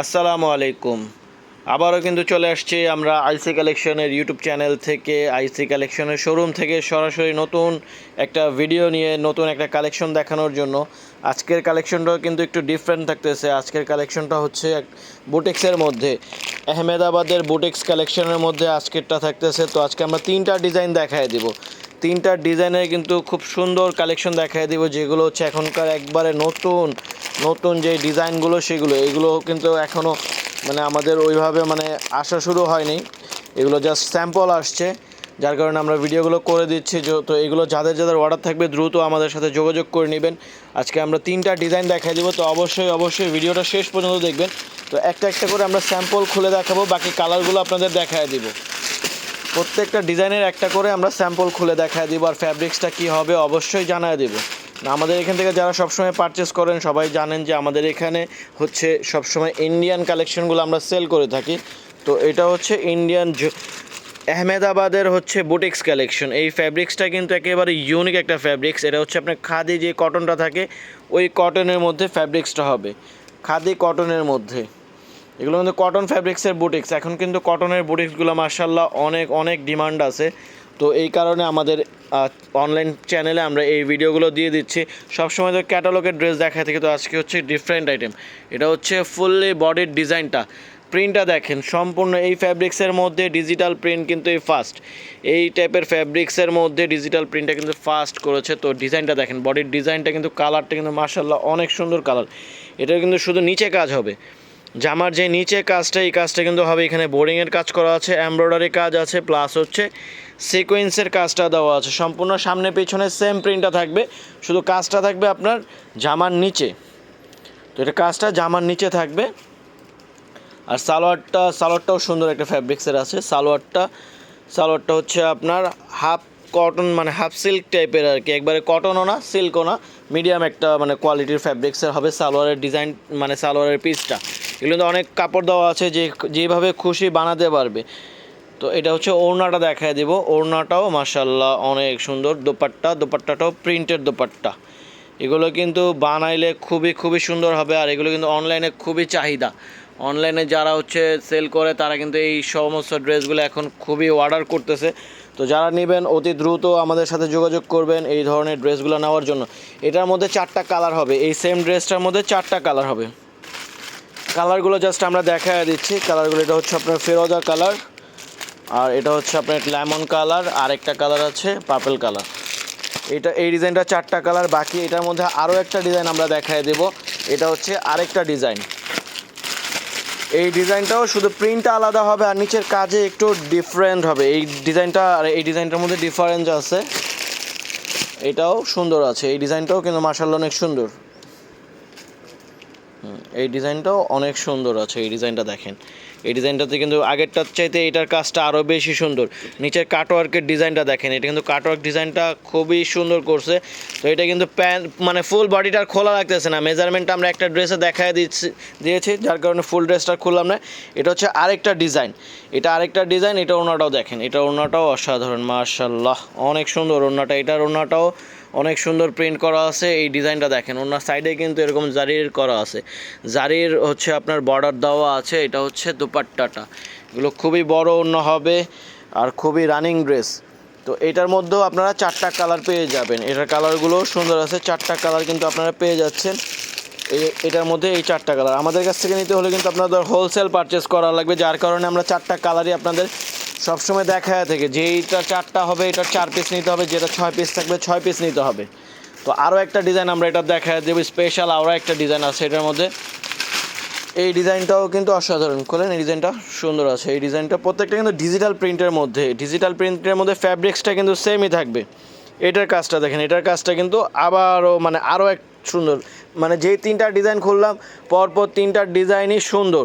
আসসালামু আলাইকুম। আবারও কিন্তু চলে আসছি আমরা আইসি কালেকশনের ইউটিউব চ্যানেল থেকে। আইসি কালেকশনের শোরুম থেকে সরাসরি নতুন একটা ভিডিও নিয়ে, নতুন একটা কালেকশন দেখানোর জন্য। আজকের কালেকশনটাও কিন্তু একটু ডিফারেন্ট থাকতেছে। আজকের কালেকশনটা হচ্ছে এক বুটেক্সের মধ্যে। আহমেদাবাদের বুটেক্স কালেকশনের মধ্যে আজকেরটা থাকতেছে। তো আজকে আমরা তিনটা ডিজাইন দেখায় দিব। তিনটা ডিজাইনের কিন্তু খুব সুন্দর কালেকশন দেখায় দিব, যেগুলো হচ্ছে এখনকার একবারে নতুন নতুন যে ডিজাইনগুলো সেগুলো। এগুলো কিন্তু এখনও মানে আমাদের ওইভাবে মানে আসা শুরু হয়নি। এগুলো জাস্ট স্যাম্পল আসছে, যার কারণে আমরা ভিডিওগুলো করে দিচ্ছি। তো এগুলো যাদের যাদের অর্ডার থাকবে দ্রুত আমাদের সাথে যোগাযোগ করে নেবেন। আজকে আমরা তিনটা ডিজাইন দেখাই দিব, তো অবশ্যই অবশ্যই ভিডিওটা শেষ পর্যন্ত দেখবেন। তো একটা একটা করে আমরা স্যাম্পল খুলে দেখাবো, বাকি কালারগুলো আপনাদের দেখায় দিব। প্রত্যেকটা ডিজাইনের একটা করে আমরা স্যাম্পল খুলে দেখায় দিব আর ফ্যাব্রিক্সটা কী হবে অবশ্যই জানায় দিব। আমাদের এখান থেকে যারা সবসময় পারচেস করেন, সবাই জানেন যে আমাদের এখানে হচ্ছে সবসময় ইন্ডিয়ান কালেকশনগুলো আমরা সেল করে থাকি। তো এটা হচ্ছে ইন্ডিয়ান আহমেদাবাদের হচ্ছে বুটিক্স কালেকশন এই ফ্যাব্রিক্সটা কিন্তু একেবারে ইউনিক একটা ফ্যাব্রিক্স এটা হচ্ছে আপনার খাদি যে কটনটা থাকে, ওই কটনের মধ্যে ফ্যাব্রিক্সটা হবে। খাদি কটনের মধ্যে। এগুলো কিন্তু কটন ফ্যাব্রিক্সের বুটিক্স এখন কিন্তু কটনের বুটিক্সগুলো মার্শাল্লাহ অনেক অনেক ডিমান্ড আছে। তো এই কারণে আমাদের অনলাইন চ্যানেলে আমরা এই ভিডিওগুলো দিয়ে দিচ্ছি। সবসময় তো ক্যাটালগের ড্রেস দেখা থেকে, তো আজকে হচ্ছে ডিফারেন্ট আইটেম এটা হচ্ছে ফুললি বডির ডিজাইনটা প্রিন্টটা দেখেন, সম্পূর্ণ এই ফ্যাব্রিক্সের মধ্যে ডিজিটাল প্রিন্ট কিন্তু এই ফার্স্ট এই টাইপের ফ্যাব্রিক্সের মধ্যে ডিজিটাল প্রিন্টটা কিন্তু ফার্স্ট করেছে। তো ডিজাইনটা দেখেন বডির ডিজাইনটা কিন্তু কালারটা কিন্তু মার্শাল্লাহ অনেক সুন্দর কালার এটা কিন্তু শুধু নিচে কাজ হবে। জামার যে নিচে কাজটা, এই কাজটা কিন্তু হবে। এখানে বোরিংয়ের কাজ করা আছে, এমব্রয়ডারি কাজ আছে প্লাস হচ্ছে সিকোয়েন্সের কাজটা দেওয়া আছে। সম্পূর্ণ সামনে পেছনে সেম প্রিন্টটা থাকবে। শুধু কাজটা থাকবে আপনার জামার নিচে। তো এটা কাজটা জামার নিচে থাকবে। আর সালোয়ারটা, সালোয়ারটাও সুন্দর একটা ফ্যাব্রিক্সের আছে। সালোয়ারটা সালোয়ারটা হচ্ছে আপনার হাফ কটন মানে হাফ সিল্ক টাইপের আর কি। একবারে কটনও না সিল্কও না। মিডিয়াম একটা মানে কোয়ালিটির ফ্যাব্রিক্সের হবে সালোয়ারের ডিজাইন মানে সালোয়ারের পিসটা এগুলো অনেক কাপড় দেওয়া আছে যে যেভাবে খুশি বানাতে পারবে। তো এটা হচ্ছে ওড়নাটা দেখায় দেবো। ওড়নাটাও মাসাল্লাহ অনেক সুন্দর। দোপাট্টা, দোপাট্টাটাও প্রিন্টের দোপাট্টা। এগুলো কিন্তু বানাইলে খুবই খুবই সুন্দর হবে আর এগুলো কিন্তু অনলাইনে খুবই চাহিদা। অনলাইনে যারা হচ্ছে সেল করে তারা কিন্তু এই সমস্ত ড্রেসগুলো এখন খুবই অর্ডার করতেছে। তো যারা নেবেন অতি দ্রুত আমাদের সাথে যোগাযোগ করবেন এই ধরনের ড্রেসগুলো নেওয়ার জন্য। এটার মধ্যে চারটা কালার হবে। এই সেম ড্রেসটার মধ্যে চারটা কালার হবে। কালারগুলো জাস্ট আমরা দেখা দিচ্ছি। কালারগুলো এটা হচ্ছে আপনার ফেরোজা কালার। আর এটা হচ্ছে আপনার লেমন কালার, আর একটা কালার আছে পার্পেল কালার। এটা, এই ডিজাইনটা চারটা কালার, বাকি এটার মধ্যে আরও একটা ডিজাইন আমরা দেখায় দেব। এটা হচ্ছে আরেকটা ডিজাইন। এই ডিজাইনটাও শুধু প্রিন্টটা আলাদা হবে আর নিচের কাজে একটু ডিফারেন্ট হবে। এই ডিজাইনটা আর এই ডিজাইনটার মধ্যে ডিফারেন্স আছে। এটাও সুন্দর আছে। এই ডিজাইনটাও কিন্তু মার্শাল অনেক সুন্দর। এই ডিজাইনটাও অনেক সুন্দর আছে, এই ডিজাইনটা দেখেন। এই ডিজাইনটাতে কিন্তু আগেরটার চাইতে এটার কাজটা আরও বেশি সুন্দর। নিচের কাটওয়ার্কের ডিজাইনটা দেখেন, এটা কিন্তু কাটওয়ার্ক ডিজাইনটা খুবই সুন্দর করছে। তো এটা কিন্তু প্যান্ট মানে ফুল বডিটা খোলা লাগতেছে না। মেজারমেন্টটা আমরা একটা ড্রেসে দেখায় দিচ্ছি, দিয়েছি, যার কারণে ফুল ড্রেসটা খুললাম না। এটা হচ্ছে আরেকটা ডিজাইন। এটা আরেকটা ডিজাইন, এটা ওনাটাও দেখেন। এটা ওনাটাও অসাধারণ মার্শাল্লাহ অনেক সুন্দর ওনাটা এটার ওনাটাও অনেক সুন্দর প্রিন্ট করা আছে, এই ডিজাইনটা দেখেন। ওনার সাইডে কিন্তু এরকম জারির করা আছে। জারির হচ্ছে আপনার বর্ডার দেওয়া আছে, এটা হচ্ছে দুপাট্টাটা। এগুলো খুবই বড় অন্য হবে আর খুবই রানিং ড্রেস তো এটার মধ্যেও আপনারা চারটা কালার পেয়ে যাবেন। এটার কালারগুলো সুন্দর আছে, চারটা কালার কিন্তু আপনারা পেয়ে যাচ্ছেন। এই এটার মধ্যে এই চারটা কালার আমাদের কাছ থেকে নিতে হলে কিন্তু আপনাদের হোলসেল পারচেস করা লাগবে, যার কারণে আমরা চারটা কালারই আপনাদের সবসময় দেখায় থেকে যে এইটা চারটা হবে, এটা চার পিস নিতে হবে, যেটা ছয় পিস থাকবে, ছয় পিস নিতে হবে। তো আরও একটা ডিজাইন আমরা এটা দেখায় দেবো স্পেশাল আরও একটা ডিজাইন আছে এটার মধ্যে। এই ডিজাইনটাও কিন্তু অসাধারণ। খোলেন, এই ডিজাইনটা সুন্দর আছে। এই ডিজাইনটা প্রত্যেকটা কিন্তু ডিজিটাল প্রিন্টের মধ্যে ডিজিটাল প্রিন্টের মধ্যে ফ্যাব্রিক্সটা কিন্তু সেমই থাকবে। এটার কাজটা দেখেন, এটার কাজটা কিন্তু আবারও মানে আরও এক সুন্দর। মানে যেই তিনটা ডিজাইন খুললাম, পরপর তিনটা ডিজাইনই সুন্দর।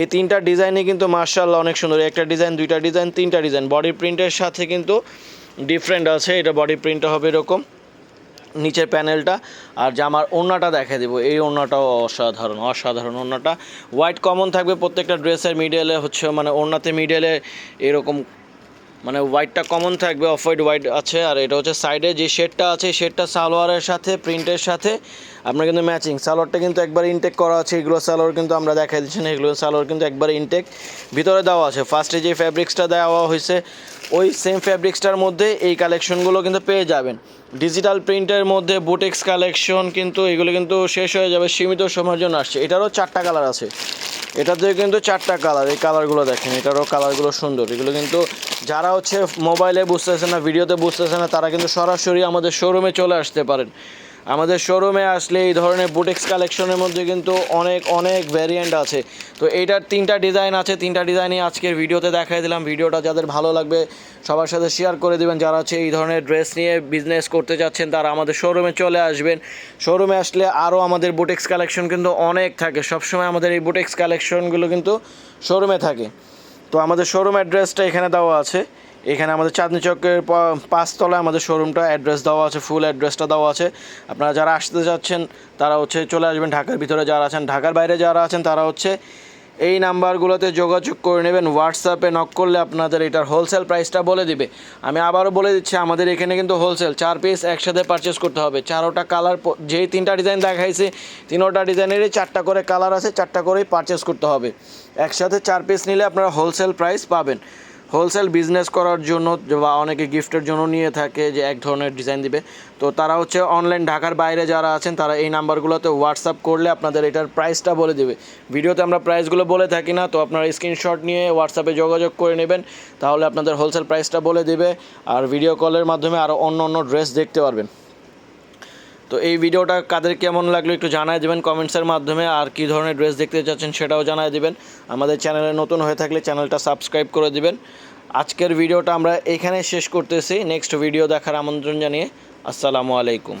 এই তিনটা ডিজাইনই কিন্তু মার্শাল্লাহ অনেক সুন্দর। একটা ডিজাইন, দুইটা ডিজাইন, তিনটা ডিজাইন। বডি প্রিন্টের সাথে কিন্তু ডিফারেন্ট আছে। এটা বডি প্রিন্টটা হবে এরকম নিচের প্যানেলটা। আর জামার ওড়নাটা দেখা দেবো, এই ওড়নাটাও অসাধারণ অসাধারণ ওড়নাটা। হোয়াইট কমন থাকবে প্রত্যেকটা ড্রেসের মিডিয়ালে হচ্ছে মানে ওড়নাতে মিডিয়ালে এরকম মানে হোয়াইটটা কমন থাকবে অফ হোয়াইট হোয়াইট আছে, আর এটা হচ্ছে সাইডে যে শেডটা আছে শেডটা সালোয়ারের সাথে প্রিন্টের সাথে, আপনার কিন্তু ম্যাচিং সালোয়ারটা কিন্তু একবার ইনটেক করা আছে, এগুলো সালোয়ার কিন্তু আমরা দেখাই দিচ্ছি না, এগুলো সালোয়ার কিন্তু একবার ইনটেক ভিতরে দেওয়া আছে। ফার্স্টে যে ফ্যাব্রিক্সটা দেওয়া হয়েছে, ওই সেম ফ্যাব্রিক্সটার মধ্যে এই কালেকশনগুলো কিন্তু পেয়ে যাবেন। ডিজিটাল প্রিন্টের মধ্যে বুটেক্স কালেকশন কিন্তু, এগুলো কিন্তু শেষ হয়ে যাবে, সীমিত সময়ের জন্য আসছে। এটারও চারটা কালার আছে। এটাতে কিন্তু চারটা কালার এই কালারগুলো দেখেন, এটারও কালারগুলো সুন্দর। এগুলো কিন্তু যারা হচ্ছে মোবাইলে বুঝতেছে না, ভিডিওতে বুঝতেছে না, তারা কিন্তু সরাসরি আমাদের শোরুমে চলে আসতে পারেন। আমাদের শোরুমে আসলে এই ধরনের বুটেক্স কালেকশনের মধ্যে কিন্তু অনেক অনেক ভ্যারিয়েন্ট আছে। তো এইটার তিনটা ডিজাইন আছে, তিনটা ডিজাইনই আজকের ভিডিওতে দেখাই দিলাম। ভিডিওটা যাদের ভালো লাগবে, সবার সাথে শেয়ার করে দেবেন। যারা হচ্ছে এই ধরনের ড্রেস নিয়ে বিজনেস করতে যাচ্ছেন, তারা আমাদের শোরুমে চলে আসবেন। শোরুমে আসলে আরও আমাদের বুটেক্স কালেকশন কিন্তু অনেক থাকে। সবসময় আমাদের এই বুটেক্স কালেকশনগুলো কিন্তু শোরুমে থাকে। তো আমাদের শোরুম অ্যাড্রেসটা এখানে দেওয়া আছে। এখানে আমাদের চাঁদনি চকের পাঁচতলায় আমাদের শোরুমটা অ্যাড্রেস দেওয়া আছে ফুল অ্যাড্রেসটা দেওয়া আছে। আপনারা যারা আসতে যাচ্ছেন, তারা হচ্ছে চলে আসবেন ঢাকার ভিতরে। যারা আছেন, ঢাকার বাইরে যারা আছেন, তারা হচ্ছে এই নাম্বারগুলোতে যোগাযোগ করে নেবেন, হোয়াটসঅ্যাপে নক করলে আপনাদের এটার হোলসেল প্রাইসটা বলে দিবে। আমি আবারও বলে দিচ্ছি, আমাদের এখানে কিন্তু হোলসেল চার পিস একসাথে পারচেস করতে হবে। চারোটা কালার যেই তিনটা ডিজাইন দেখাইছে, তিনোটা ডিজাইনেরই চারটা করে কালার আছে, চারটা করেই পারচেস করতে হবে। একসাথে চার পিস নিলে আপনারা হোলসেল প্রাইস পাবেন। হোলসেল বিজনেস করার জন্য বা অনেকে গিফটের জন্য নিয়ে থাকে যে এক ধরনের ডিজাইন দিবে। তো তারা হচ্ছে অনলাইন ঢাকার বাইরে যারা আছেন, তারা এই নাম্বারগুলোতে হোয়াটসঅ্যাপ করলে আপনাদের এটার প্রাইসটা বলে দেবে। ভিডিওতে আমরা প্রাইসগুলো বলে থাকি না, তো আপনারা স্ক্রিনশট নিয়ে হোয়াটসঅ্যাপে যোগাযোগ করে নেবেন, তাহলে আপনাদের হোলসেল প্রাইসটা বলে দেবে। আর ভিডিও কলের মাধ্যমে আরও অন্য অন্য ড্রেস দেখতে পারবেন। তো এই ভিডিওটা কাদের কেমন লাগল একটু জানায় দেবেন কমেন্টসের মাধ্যমে, আর কী ধরনের ড্রেস দেখতে চাচ্ছেন সেটাও জানায় দেবেন। আমাদের চ্যানেলে নতুন হয়ে থাকলে চ্যানেলটা সাবস্ক্রাইব করে দেবেন। আজকের ভিডিওটা আমরা এখানে শেষ করতেছি। নেক্সট ভিডিও দেখার আমন্ত্রণ জানিয়ে আসসালামু আলাইকুম।